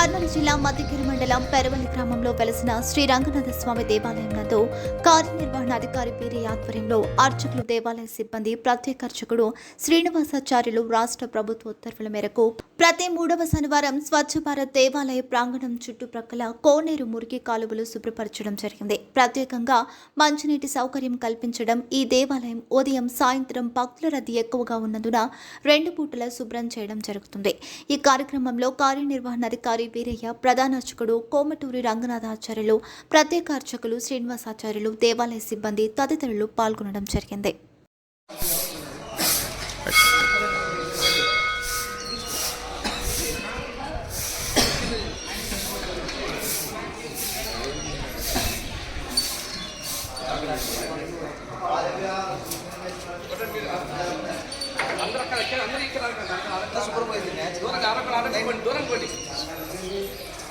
కర్నూలు జిల్లా మధ్యగిరి మండలం పెరవలి గ్రామంలో వెలసిన శ్రీ రంగనాథ స్వామి దేవాలయం నందు కార్యనిర్వహణాధికారి పీరి ఆధ్వర్యంలో అర్చకులు దేవాలయ సిబ్బంది ప్రత్యేక అర్చకుడు శ్రీనివాసాచార్యులు రాష్ట్ర ప్రభుత్వ ఉత్తర్వుల మేరకు ప్రతి మూడవ శనివారం స్వచ్ఛ భారత్ దేవాలయ ప్రాంగణం చుట్టుప్రక్కల కోనేరు మురికి కాలువలు శుభ్రపరచడం జరిగింది. ప్రత్యేకంగా మంచినీటి సౌకర్యం కల్పించడం ఈ దేవాలయం ఉదయం సాయంత్రం భక్తుల రద్దీ ఎక్కువగా ఉన్నందున రెండు పూటల శుభ్రం చేయడం జరుగుతుంది. ఈ కార్యక్రమంలో కార్యనిర్వహణాధికారి వీరయ్య ప్రధాన అర్చకుడు కోమటూరి రంగనాథాచార్యులు ప్రత్యేక అర్చకులు శ్రీనివాసాచార్యులు దేవాలయ సిబ్బంది తదితరులు పాల్గొనడం జరిగింది.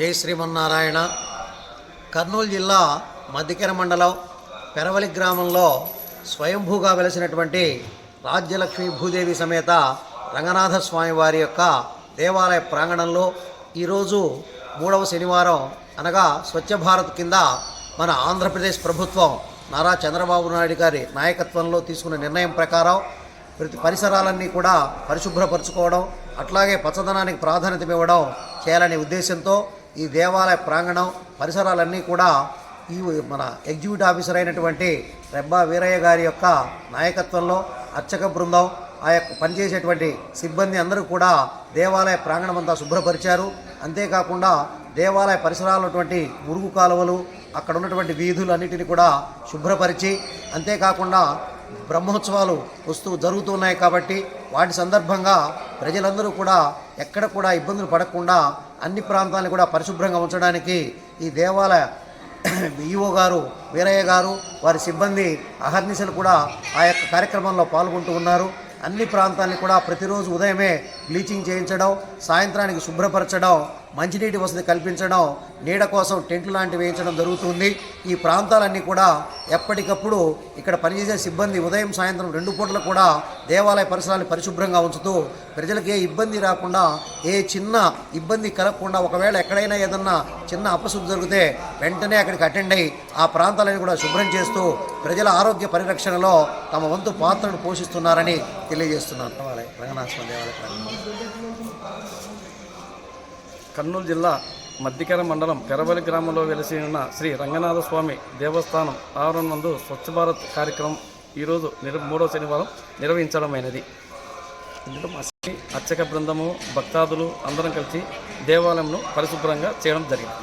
జై శ్రీమన్నారాయణ. కర్నూలు జిల్లా మధ్యకెర మండలం పెరవలి గ్రామంలో స్వయంభూగా వెలసినటువంటి రాజ్యలక్ష్మి భూదేవి సమేత రంగనాథ స్వామి వారి యొక్క దేవాలయ ప్రాంగణంలో ఈరోజు మూడవ శనివారం అనగా స్వచ్ఛ భారత్ కింద మన ఆంధ్రప్రదేశ్ ప్రభుత్వం నారా చంద్రబాబు నాయుడు గారి నాయకత్వంలో తీసుకున్న నిర్ణయం ప్రకారం ప్రతి పరిసరాలన్నీ కూడా పరిశుభ్రపరచుకోవడం అట్లాగే పచ్చదనానికి ప్రాధాన్యత ఇవ్వడం చేయాలనే ఉద్దేశంతో ఈ దేవాలయ ప్రాంగణం పరిసరాలన్నీ కూడా ఈ మన ఎగ్జిక్యూటివ్ ఆఫీసర్ అయినటువంటి రెబ్బా వీరయ్య గారి యొక్క నాయకత్వంలో అర్చక బృందం ఆ యొక్క పనిచేసేటువంటి సిబ్బంది అందరూ కూడా దేవాలయ ప్రాంగణం అంతా శుభ్రపరిచారు. అంతేకాకుండా దేవాలయ పరిసరాలటువంటి మురుగు కాలువలు అక్కడ ఉన్నటువంటి వీధులు అన్నిటిని కూడా శుభ్రపరిచి అంతేకాకుండా బ్రహ్మోత్సవాలు వస్తూ జరుగుతున్నాయి కాబట్టి వాటి సందర్భంగా ప్రజలందరూ కూడా ఎక్కడ కూడా ఇబ్బందులు పడకుండా అన్ని ప్రాంతాలను కూడా పరిశుభ్రంగా ఉంచడానికి ఈ దేవాలయ ఈఓ గారు వీరయ్య గారు వారి సిబ్బంది అహర్నిశలు కూడా ఆ యొక్క కార్యక్రమంలో పాల్గొంటూ ఉన్నారు. అన్ని ప్రాంతాన్ని కూడా ప్రతిరోజు ఉదయమే బ్లీచింగ్ చేయించడం సాయంత్రానికి శుభ్రపరచడం మంచినీటి వసతి కల్పించడం నీడ కోసం టెంట్లు లాంటివి వేయించడం జరుగుతుంది. ఈ ప్రాంతాలన్నీ కూడా ఎప్పటికప్పుడు ఇక్కడ పనిచేసే సిబ్బంది ఉదయం సాయంత్రం రెండు పూటలు కూడా దేవాలయ పరిసరాలను పరిశుభ్రంగా ఉంచుతూ ప్రజలకు ఏ ఇబ్బంది రాకుండా ఏ చిన్న ఇబ్బంది కలగకుండా ఒకవేళ ఎక్కడైనా ఏదన్నా చిన్న అపశుద్ధి జరిగితే వెంటనే అక్కడికి అటెండ్ అయ్యి ఆ ప్రాంతాలను కూడా శుభ్రం చేస్తూ ప్రజల ఆరోగ్య పరిరక్షణలో తమ వంతు పాత్రను పోషిస్తున్నారని తెలియజేస్తున్నారు దేవాలయ రంగనాథ స్వామి దేవాలయ కర్నూలు జిల్లా మద్దికెర మండలం పెరవలి గ్రామంలో వెలిసి ఉన్న శ్రీ రంగనాథ స్వామి దేవస్థానం ఆవరణ నందు స్వచ్ఛ భారత్ కార్యక్రమం ఈరోజు నిర్ మూడో శనివారం నిర్వహించడమైనది. ఇందులో మా అర్చక బృందము భక్తాదులు అందరం కలిసి దేవాలయంను పరిశుభ్రంగా చేయడం జరిగింది.